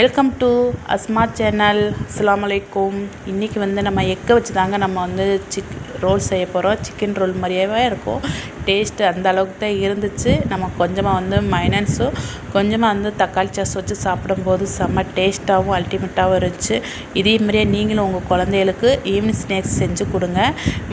Welcome to Asma channel அஸ்லாம் அலைக்கும் இன்றைக்கி வந்து நம்ம எக்கை வச்சு தாங்க நம்ம வந்து சிக் ரோல் செய்ய போகிறோம் சிக்கன் ரோல் மாதிரியே இருக்கும். டேஸ்ட்டு அந்த அளவுக்கு தான் இருந்துச்சு. நம்ம கொஞ்சமாக வந்து மைனன்ஸும் கொஞ்சமாக வந்து தக்காளி சாஸ் வச்சு சாப்பிடும்போது செம்ம டேஸ்ட்டாகவும் அல்டிமேட்டாகவும் இருந்துச்சு. இதே மாதிரியே நீங்களும் உங்கள் குழந்தைகளுக்கு ஈவினிங் ஸ்நாக்ஸ் செஞ்சு கொடுங்க.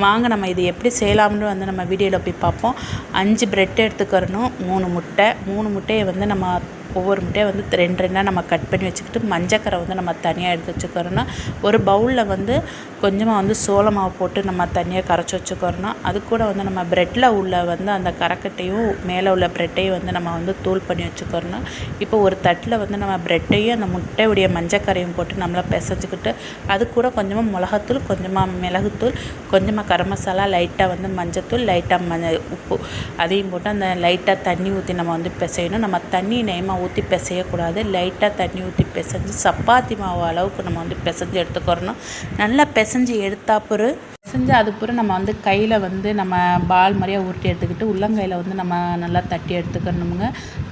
வாங்க நம்ம இது எப்படி செய்யலாம்னு வந்து நம்ம வீடியோவில் போய் பார்ப்போம். அஞ்சு பிரெட் எடுத்துக்கிறணும் மூணு முட்டை. மூணு முட்டையை வந்து நம்ம ஒவ்வொரு முட்டையை வந்து ரெண்டு ரெண்டாக நம்ம கட் பண்ணி வச்சுக்கிட்டு மஞ்சக்கரை வந்து நம்ம தனியாக எடுத்து வச்சுக்கிறோன்னா ஒரு பவுலில் வந்து கொஞ்சமாக வந்து சோள மாவு போட்டு நம்ம தனியாக கரைச்சி வச்சுக்கிறோம் அது கூட வந்து நம்ம ப்ரெட்டில் உள்ள வந்து அந்த கரக்கட்டையும் மேலே உள்ள ப்ரெட்டையும் வந்து நம்ம வந்து தூள் பண்ணி வச்சுக்கிறோம் இப்போ ஒரு தட்டில் வந்து நம்ம ப்ரெட்டையும் அந்த முட்டையுடைய மஞ்சக்கரையும் போட்டு நம்மளை பிசைச்சிக்கிட்டு அது கூட கொஞ்சமாக மிளகாத்தூள் கொஞ்சமாக மிளகுத்தூள் கொஞ்சமாக கரம் மசாலா லைட்டாக வந்து மஞ்சத்தூள் லைட்டாக மஞ்ச உப்பு அதையும் போட்டு அந்த லைட்டாக தண்ணி ஊற்றி நம்ம வந்து பிசையணும். நம்ம தண்ணி நேயமாக ஊற்றி பிசையக்கூடாது. லைட்டாக தண்ணி ஊற்றி பிசைஞ்சு சப்பாத்தி மாவு அளவுக்கு நம்ம வந்து பிசைஞ்சு எடுத்துக்கிறணும் நல்லா பிசைஞ்சு எடுத்தா பிறகு பிசைஞ்சு அதுப்புறம் நம்ம வந்து கையில் வந்து நம்ம பால் மாதிரியாக உருட்டி எடுத்துக்கிட்டு உள்ளங்கையில் வந்து நம்ம நல்லா தட்டி எடுத்துக்கணுமுங்க.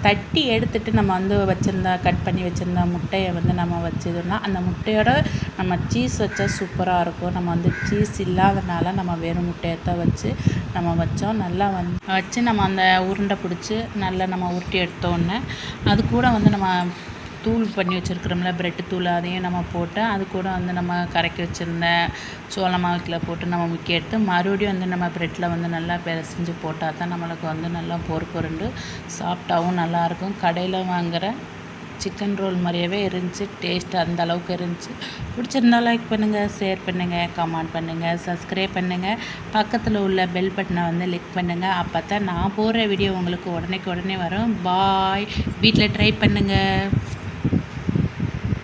தட்டி எடுத்துட்டு நம்ம வந்து வச்சுருந்த கட் பண்ணி வச்சுருந்த முட்டையை வந்து நம்ம வச்சதுன்னா அந்த முட்டையோட நம்ம சீஸ் வச்சா சூப்பராக இருக்கும். நம்ம வந்து சீஸ் இல்லாதனால நம்ம வெறும் முட்டையை தான் வச்சு நம்ம வச்சோம். நல்லா வந்து வச்சு நம்ம அந்த உருண்டை பிடிச்சி நல்லா நம்ம உருட்டி எடுத்தோடனே அது கூட வந்து நம்ம தூள் பண்ணி வச்சுருக்குறோம்ல பிரெட்டு தூள் அதையும் நம்ம போட்டு அது கூட வந்து நம்ம கரைக்கி வச்சுருந்த சோள மாவுக்கில் போட்டு நம்ம முக்கி எடுத்து மறுபடியும் வந்து நம்ம ப்ரெட்டில் வந்து நல்லா பிசைஞ்சு போட்டால் தான் நம்மளுக்கு வந்து நல்லா பொறு பொருண்டு சாஃப்டாகவும் நல்லாயிருக்கும். கடையில் வாங்குகிற சிக்கன் ரோல் மாதிரியே இருந்துச்சு டேஸ்ட் அந்த அளவுக்கு இருந்துச்சு. பிடிச்சிருந்தா லைக் பண்ணுங்கள் ஷேர் பண்ணுங்கள் கமெண்ட் பண்ணுங்கள் சப்ஸ்கிரைப் பண்ணுங்கள் பக்கத்தில் உள்ள பெல் பட்டனை வந்து லிக் பண்ணுங்கள் அப்போ தான் நான் போடுற வீடியோ உங்களுக்கு உடனேக்கு உடனே வரும். பாய் வீட்டில் ட்ரை பண்ணுங்கள்